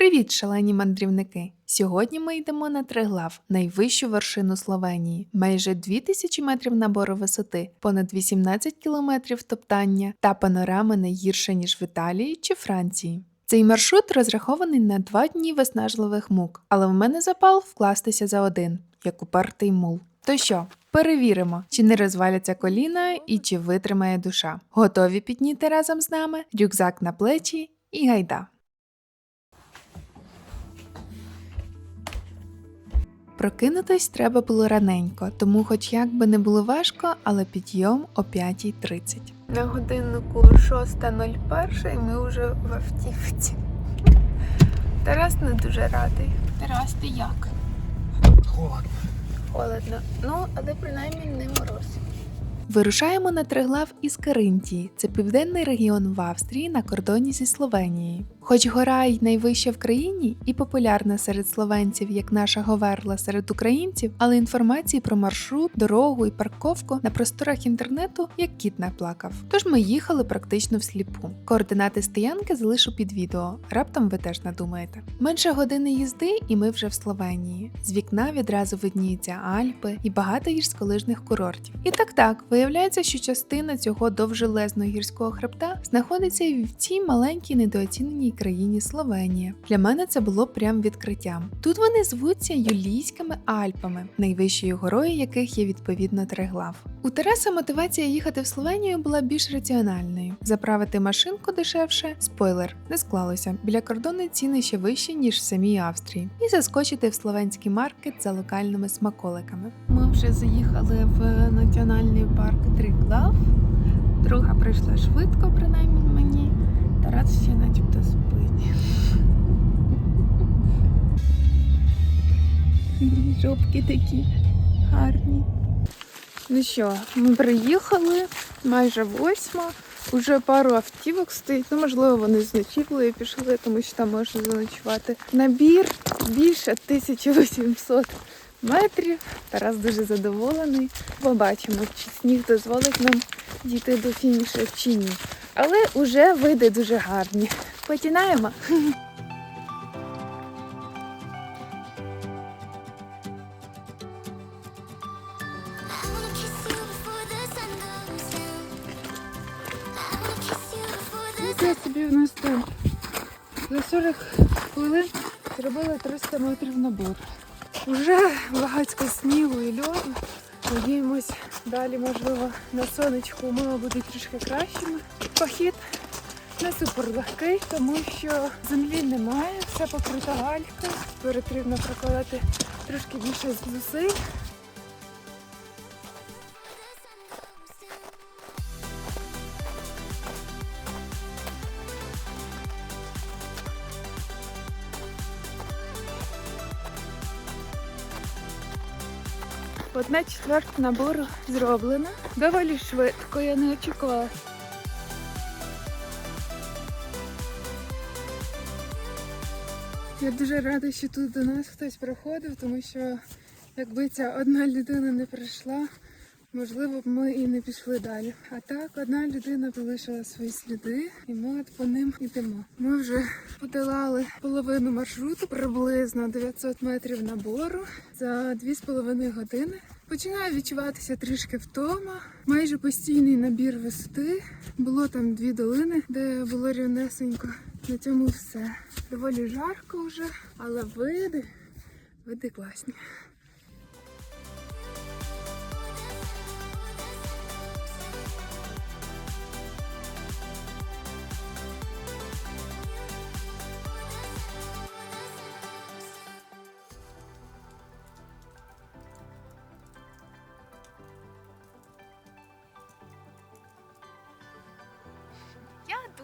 Привіт, шалені мандрівники! Сьогодні ми йдемо на Триглав, найвищу вершину Словенії, майже 2000 метрів набору висоти, понад 18 кілометрів топтання та панорами не гірше, ніж в Італії чи Франції. Цей маршрут розрахований на два дні виснажливих мук, але в мене запал вкластися за один, як упертий мул. То що, перевіримо, чи не розваляться коліна і чи витримає душа. Готові підніти разом з нами, рюкзак на плечі і гайда. Прокинутись треба було раненько, тому хоч як би не було важко, але підйом о 5.30. На годиннику 6.01 і ми вже в автівці. Тарас не дуже радий. Тарас, ти як? Холодно. Холодно. Ну, але принаймні не мороз. Вирушаємо на Триглав із Каринтії. Це південний регіон в Австрії на кордоні зі Словенією. Хоч гора й найвища в країні і популярна серед словенців, як наша Говерла серед українців, але інформації про маршрут, дорогу і парковку на просторах інтернету як кіт наплакав. Тож ми їхали практично всліпу. Координати стоянки залишу під відео. Раптом ви теж надумаєте. Менше години їзди, і ми вже в Словенії. З вікна відразу видніються Альпи і багато гірськолижних курортів. І так так, виявляється, що частина цього довжелезного гірського хребта знаходиться і в цій маленькій недооціненій країні Словенія. Для мене це було прям відкриттям. Тут вони звуться Юлійськими Альпами, найвищою горою яких є відповідно Триглав. У Тараса мотивація їхати в Словенію була більш раціональною. Заправити машинку дешевше, спойлер, не склалося. Біля кордону ціни ще вищі, ніж в самій Австрії, і заскочити в словенський маркет за локальними смаколиками. Ми вже заїхали в національний парк. Друга прийшла швидко, принаймні мені. Тарас ще начебто спить. Жопки такі гарні. Ну що, ми приїхали майже восьма. Уже пару автівок стоїть. Ну, можливо, вони з ночівлею пішли, тому що там можна заночувати. Набір більше 1800 метрів. Тарас дуже задоволений. Побачимо, чи сніг дозволить нам дійти до фінішу чи ні. Але вже види дуже гарні. The Я собі в нас там за 40 хвилин зробили 300 метрів набор. Уже багатько снігу і льоду. Надіємось, далі, можливо, на сонечку умови будуть трішки кращими. Похід не супер легкий, тому що землі немає, все покрита галькою. Потрібно прокладати трошки більше зусиль. Одна четверта набору зроблена. Доволі швидко, я не очікувала. Я дуже рада, що тут до нас хтось приходив, тому що якби ця одна людина не прийшла, можливо б ми і не пішли далі. А так одна людина залишила свої сліди, і ми от по ним йдемо. Ми вже подолали половину маршруту, приблизно 900 метрів набору за 2,5 години. Починає відчуватися трішки втома, майже постійний набір висоти. Було там дві долини, де було рівнесенько. На цьому все. Доволі жарко вже, але види, види класні.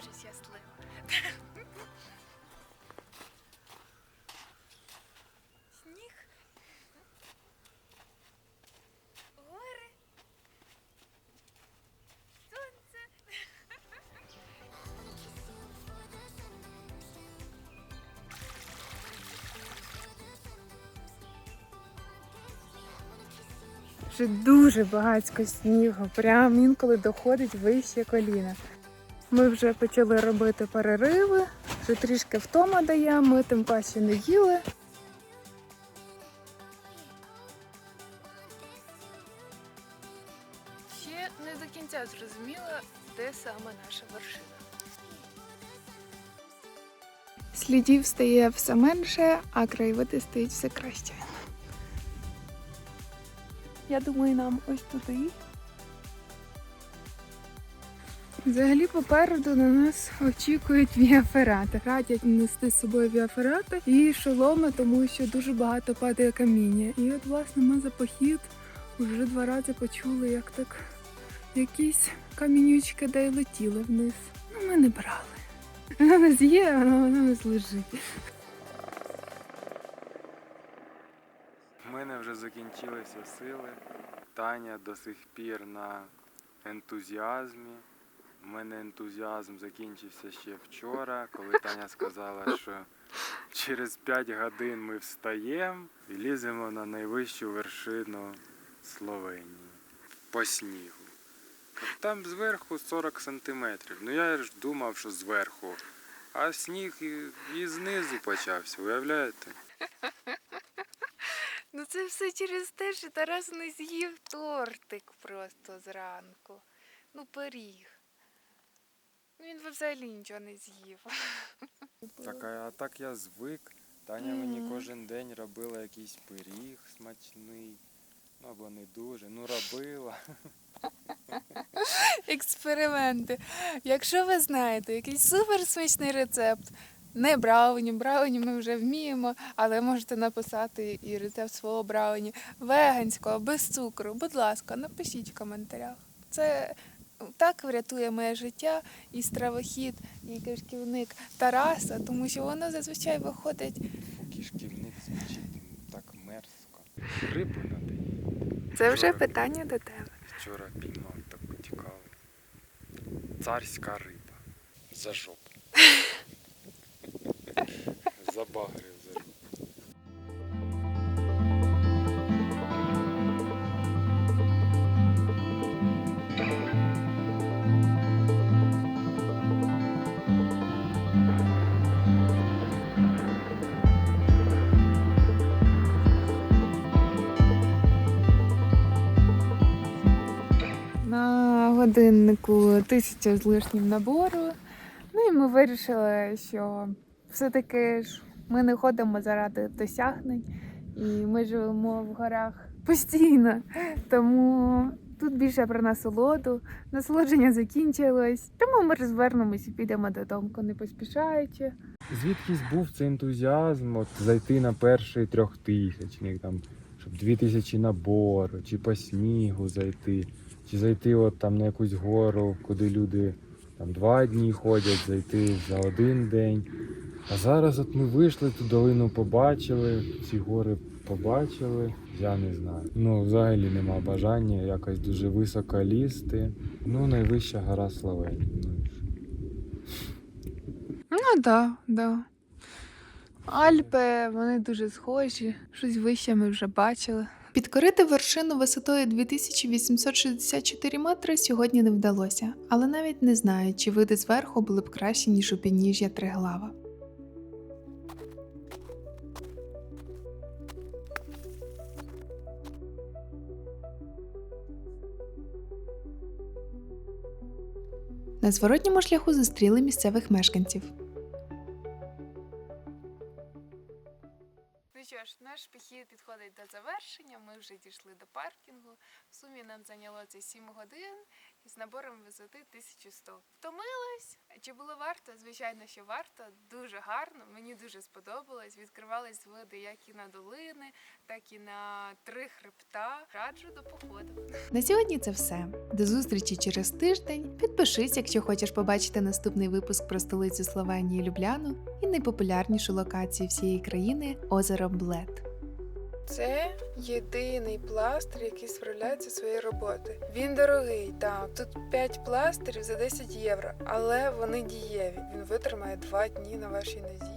Дуже щаслива. Сніг. Гори. Сонце. Вже дуже багатько снігу, прям інколи доходить вище коліна. Ми вже почали робити перериви, Вже трішки втома дає, ми тим паче не їли. Ще не до кінця зрозуміла, де саме наша вершина. Слідів стає все менше, а краєвиди стають все краще. Я думаю, нам ось туди. Взагалі попереду на нас очікують віаферати. Радять нести з собою віаферати і шоломи, тому що дуже багато падає каміння. І от, власне, ми за похід вже два рази почули, як так якісь камінючки де й летіли вниз. Ну, ми не брали. Вона нас є, вона у нас лежить. У мене вже закінчилися сили. Таня до сих пір на ентузіазмі. У мене ентузіазм закінчився ще вчора, коли Таня сказала, що через 5 годин ми встаємо і ліземо на найвищу вершину Словенії по снігу. Там зверху 40 сантиметрів. Ну я ж думав, що зверху. А сніг і, і знизу почався, уявляєте? Ну це все через те, що Тарас не з'їв тортик просто зранку. Ну, пиріг. Ну він взагалі нічого не з'їв. Так, а, а так я звик. Таня мені кожен день робила якийсь пиріг смачний. Ну або не дуже. Ну робила. Експерименти. Якщо ви знаєте якийсь супер смачний рецепт, не брауні, брауні ми вже вміємо, але можете написати і рецепт свого брауні веганського, без цукру. Будь ласка, напишіть в коментарях. Це так врятує моє життя і стравохід, і кишківник Тараса, тому що воно зазвичай виходить. Кишківник звучить так мерзко. Рибу надає. Це вже питання до тебе. Вчора піймав таку цікаву. Царська риба. За жопу. Забагрив годиннику тисяча з лишнім набору. Ну і ми вирішили, що все-таки ж ми не ходимо заради досягнень, і ми живемо в горах постійно. Тому тут більше про насолоду. Насолодження закінчилось. Тому ми розвернемось і підемо додому, не поспішаючи. Звідкись був цей ентузіазм, от зайти на перший трьохтисячник, там, щоб дві тисячі набору, чи по снігу зайти, чи зайти от там на якусь гору, куди люди там два дні ходять, зайти за один день. А зараз от ми вийшли, ту долину побачили, ці гори побачили. Я не знаю. Ну, взагалі нема бажання якось дуже високо лізти. Ну, найвища гора Словенії. Ну? Ну да, да. Альпи, вони дуже схожі. Щось вище ми вже бачили. Підкорити вершину висотою 2864 метри сьогодні не вдалося, але навіть не знаю, чи види зверху були б кращі, ніж у підніжжя Триглава. На зворотньому шляху зустріли місцевих мешканців. Дійшли до паркінгу. В сумі нам зайняло це 7 годин із набором висоти 1100. Втомилась? Чи було варто? Звичайно, що варто. Дуже гарно. Мені дуже сподобалось. Відкривались види як і на долини, так і на три хребта. Раджу до походу. На сьогодні це все. До зустрічі через тиждень. Підпишись, якщо хочеш побачити наступний випуск про столицю Словенії Любляну і найпопулярнішу локацію всієї країни озеро Блед. Це єдиний пластир, який справляється своєю роботою. Він дорогий, так. Тут 5 пластирів за 10 євро, але вони дієві. Він витримає 2 дні на вашій нозі.